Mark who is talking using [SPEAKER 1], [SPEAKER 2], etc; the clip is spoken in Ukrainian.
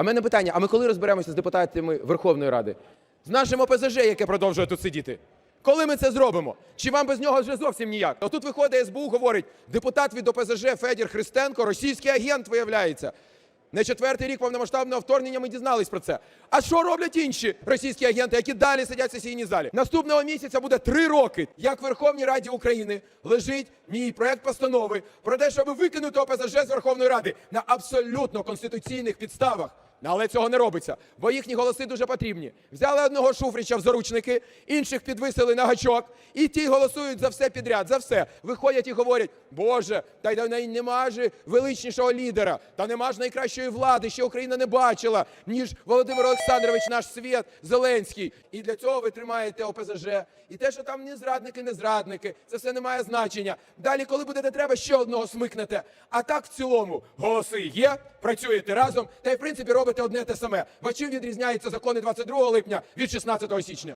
[SPEAKER 1] А в мене питання: а ми коли розберемося з депутатами Верховної Ради? З нашим ОПЗЖ, яке продовжує тут сидіти? Коли ми це зробимо? Чи вам без нього вже зовсім ніяк? Отут виходить СБУ, говорить, депутат від ОПЗЖ Федір Христенко, російський агент виявляється. Не четвертий рік повномасштабного вторгнення ми дізнались про це. А що роблять інші російські агенти, які далі сидять в сесійній залі? Наступного місяця буде три роки, як в Верховній Раді України лежить мій проект постанови про те, щоб викинути ОПЗЖ з Верховної Ради на абсолютно конституційних підставах. Але цього не робиться, бо їхні голоси дуже потрібні. Взяли одного Шуфрича в заручники, інших підвисили на гачок, і ті голосують за все підряд, за все. Виходять і говорять: Боже, та й нема ж величнішого лідера, та нема ж найкращої влади, що Україна не бачила, ніж Володимир Олександрович, наш світ Зеленський. І для цього ви тримаєте ОПЗЖ. І те, що там не зрадники, не зрадники, це все не має значення. Далі, коли будете треба, ще одного смикнете. А так в цілому голоси є, працюєте разом, та й в принципі робите одне те саме. Бо чим відрізняються закони 22 липня від 16 січня?